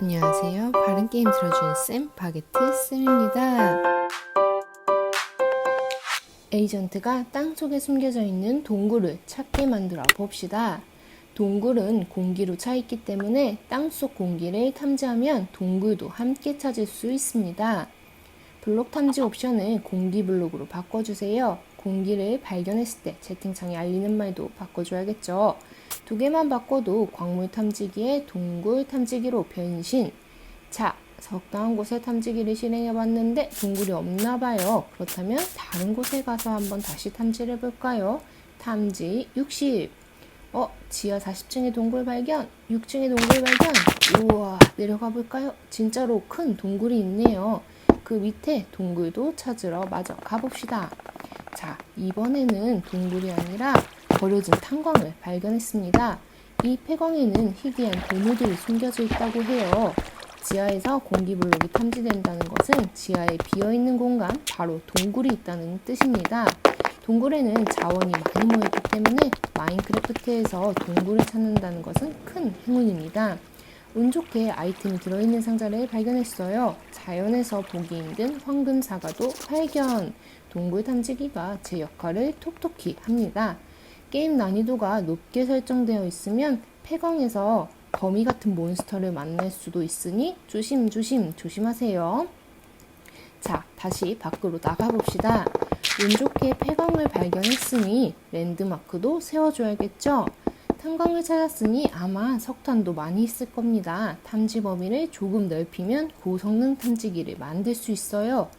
안녕하세요. 바른 게임 들어주는 쌤 바게트 쌤입니다. 에이전트가 땅 속에 숨겨져 있는 동굴을 찾게 만들어 봅시다. 동굴은 공기로 차 있기 때문에 땅 속 공기를 탐지하면 동굴도 함께 찾을 수 있습니다. 블록 탐지 옵션을 공기 블록으로 바꿔주세요. 공기를 발견했을 때 채팅창에 알리는 말도 바꿔줘야겠죠. 두 개만 바꿔도 광물 탐지기에 동굴 탐지기로 변신. 자, 적당한 곳에 탐지기를 실행해봤는데 동굴이 없나 봐요. 그렇다면 다른 곳에 가서 한번 다시 탐지를 해볼까요? 탐지 60. 어, 지하 40층의 동굴 발견, 6층의 동굴 발견. 우와, 내려가 볼까요? 진짜로 큰 동굴이 있네요. 그 밑에 동굴도 찾으러 마저 가봅시다. 자, 이번에는 동굴이 아니라 버려진 탄광을 발견했습니다. 이 폐광에는 희귀한 보물들이 숨겨져 있다고 해요. 지하에서 공기 블록이 탐지된다는 것은 지하에 비어있는 공간, 바로 동굴이 있다는 뜻입니다. 동굴에는 자원이 많이 모였기 때문에 마인크래프트에서 동굴을 찾는다는 것은 큰 행운입니다. 운 좋게 아이템이 들어있는 상자를 발견했어요. 자연에서 보기 힘든 황금 사과도 발견. 동굴 탐지기가 제 역할을 톡톡히 합니다. 게임 난이도가 높게 설정되어 있으면 폐광에서 거미 같은 몬스터를 만날 수도 있으니 조심조심 조심하세요. 자, 다시 밖으로 나가봅시다. 운 좋게 폐광을 발견했으니 랜드마크도 세워줘야겠죠? 탄광을 찾았으니 아마 석탄도 많이 있을 겁니다. 탐지 범위를 조금 넓히면 고성능 탐지기를 만들 수 있어요.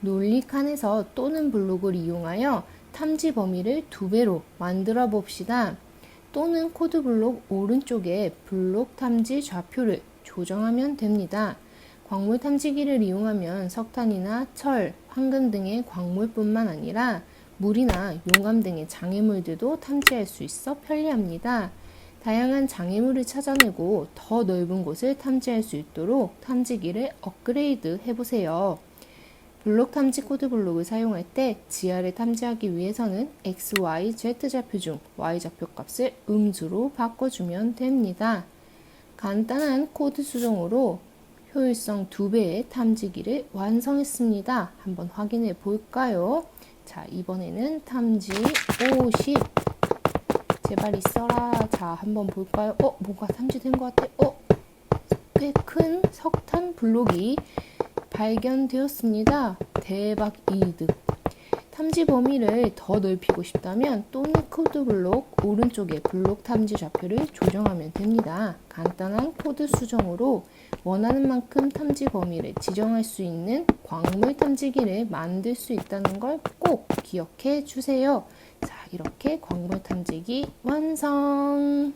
논리칸에서 또는 블록을 이용하여 탐지 범위를 두 배로 만들어 봅시다. 또는 코드 블록 오른쪽에 블록 탐지 좌표를 조정하면 됩니다. 광물 탐지기를 이용하면 석탄이나 철, 황금 등의 광물뿐만 아니라 물이나 용암 등의 장애물들도 탐지할 수 있어 편리합니다. 다양한 장애물을 찾아내고 더 넓은 곳을 탐지할 수 있도록 탐지기를 업그레이드 해보세요. 블록 탐지 코드 블록을 사용할 때 지하를 탐지하기 위해서는 X, Y, Z 좌표 중 Y 좌표 값을 음수로 바꿔주면 됩니다. 간단한 코드 수정으로 효율성 2배의 탐지기를 완성했습니다. 한번 확인해 볼까요? 자, 이번에는 탐지 50. 제발 있어라. 자, 한번 볼까요? 어, 뭔가 탐지된 것 같아. 어, 꽤 큰 석탄 블록이 발견되었습니다. 대박 이득. 탐지 범위를 더 넓히고 싶다면 또는 코드 블록 오른쪽에 블록 탐지 좌표를 조정하면 됩니다. 간단한 코드 수정으로 원하는 만큼 탐지 범위를 지정할 수 있는 광물 탐지기를 만들 수 있다는 걸 꼭 기억해 주세요. 자, 이렇게 광물 탐지기 완성!